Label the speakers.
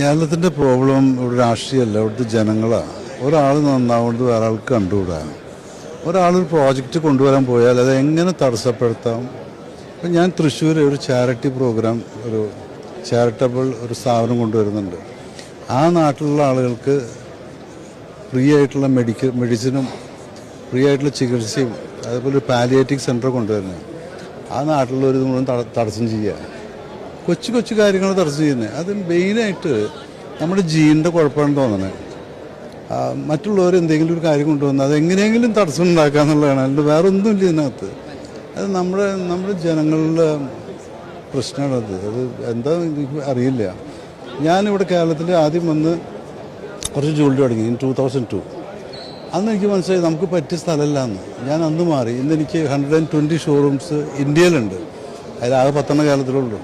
Speaker 1: കേരളത്തിന്റെ പ്രോബ്ലം ഇവിടെ രാഷ്ട്രീയമല്ല ഇവിടുത്തെ ജനങ്ങളാണ് ഒരാൾ നന്നാവുന്നത് വേറെ ആൾക്ക് കണ്ടുകൂടാ ഒരാളൊരു പ്രോജക്റ്റ് കൊണ്ടുവരാൻ പോയാൽ അത് എങ്ങനെ തടസ്സപ്പെടുത്താം? ഇപ്പം ഞാൻ തൃശ്ശൂർ ഒരു ചാരിറ്റി പ്രോഗ്രാം ഒരു ചാരിറ്റബിൾ ഒരു സ്ഥാപനം കൊണ്ടുവരുന്നുണ്ട്. ആ നാട്ടിലുള്ള ആളുകൾക്ക് ഫ്രീ ആയിട്ടുള്ള മെഡിക്കൽ മെഡിസിനും ഫ്രീ ആയിട്ടുള്ള ചികിത്സയും അതേപോലെ ഒരു പാലിയേറ്റീവ് സെന്റർ കൊണ്ടുവരുന്നത് ആ നാട്ടിലുള്ളവർ മുഴുവൻ തട- തടസ്സം ചെയ്യുക കൊച്ചു കൊച്ചു കാര്യങ്ങൾ തടസ്സം ചെയ്യുന്നത് അത് മെയിനായിട്ട് നമ്മുടെ ജീനിന്റെ കുഴപ്പമാണെന്ന് തോന്നണേ. മറ്റുള്ളവർ എന്തെങ്കിലും ഒരു കാര്യം കൊണ്ടുവന്ന് അത് എങ്ങനെയെങ്കിലും തടസ്സം ഉണ്ടാക്കുക എന്നുള്ളതാണ്. അല്ലാണ്ട് വേറെ ഒന്നുമില്ല ഇതിനകത്ത്. അത് നമ്മുടെ നമ്മുടെ ജനങ്ങളുടെ പ്രശ്നമാണത് അത്. എന്താ എനിക്ക് അറിയില്ല. ഞാനിവിടെ കേരളത്തിൽ ആദ്യം വന്ന് കുറച്ച് ജോലി തുടങ്ങി ഇൻ ടൂ തൗസൻഡ് ടു. അന്ന് എനിക്ക് മനസ്സിലായി നമുക്ക് പറ്റിയ സ്ഥലമല്ല എന്ന് ഞാൻ അന്ന് മാറി. ഇന്ന് എനിക്ക് ഹൺഡ്രഡ് ആൻഡ് ട്വന്റി ഷോറൂംസ് ഇന്ത്യയിലുണ്ട്. അതിലാകെ പത്തെണ്ണ കേരളത്തിലുള്ളൂ.